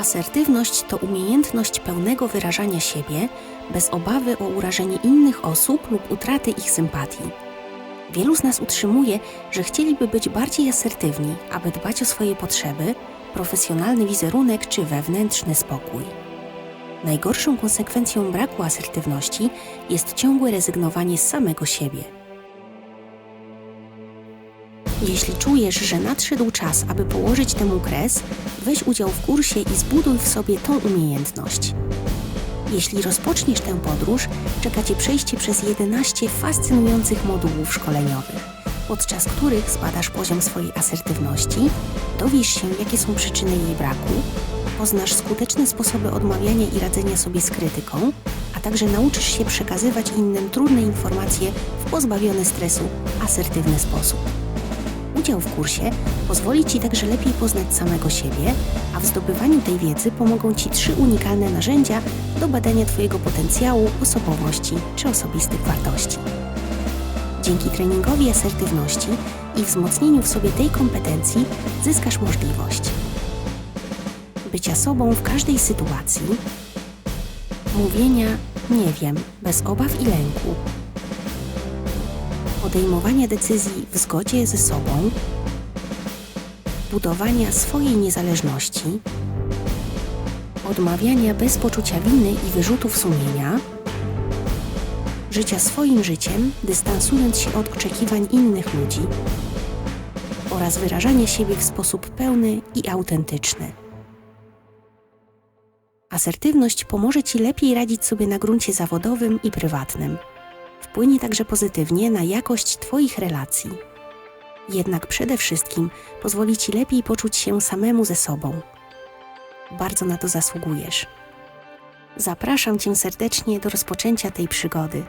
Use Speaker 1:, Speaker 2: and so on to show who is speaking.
Speaker 1: Asertywność to umiejętność pełnego wyrażania siebie bez obawy o urażenie innych osób lub utraty ich sympatii. Wielu z nas utrzymuje, że chcieliby być bardziej asertywni, aby dbać o swoje potrzeby, profesjonalny wizerunek czy wewnętrzny spokój. Najgorszą konsekwencją braku asertywności jest ciągłe rezygnowanie z samego siebie. Jeśli czujesz, że nadszedł czas, aby położyć temu kres, weź udział w kursie i zbuduj w sobie tą umiejętność. Jeśli rozpoczniesz tę podróż, czeka Cię przejście przez 11 fascynujących modułów szkoleniowych, podczas których zbadasz poziom swojej asertywności, dowiesz się, jakie są przyczyny jej braku, poznasz skuteczne sposoby odmawiania i radzenia sobie z krytyką, a także nauczysz się przekazywać innym trudne informacje w pozbawiony stresu, asertywny sposób. Udział w kursie pozwoli Ci także lepiej poznać samego siebie, a w zdobywaniu tej wiedzy pomogą Ci trzy unikalne narzędzia do badania Twojego potencjału, osobowości czy osobistych wartości. Dzięki treningowi asertywności i wzmocnieniu w sobie tej kompetencji zyskasz możliwość bycia sobą w każdej sytuacji, mówienia nie wiem bez obaw i lęku, podejmowania decyzji w zgodzie ze sobą, budowania swojej niezależności, odmawiania bez poczucia winy i wyrzutów sumienia, życia swoim życiem, dystansując się od oczekiwań innych ludzi oraz wyrażania siebie w sposób pełny i autentyczny. Asertywność pomoże Ci lepiej radzić sobie na gruncie zawodowym i prywatnym. Wpłynie także pozytywnie na jakość Twoich relacji. Jednak przede wszystkim pozwoli Ci lepiej poczuć się samemu ze sobą. Bardzo na to zasługujesz. Zapraszam Cię serdecznie do rozpoczęcia tej przygody.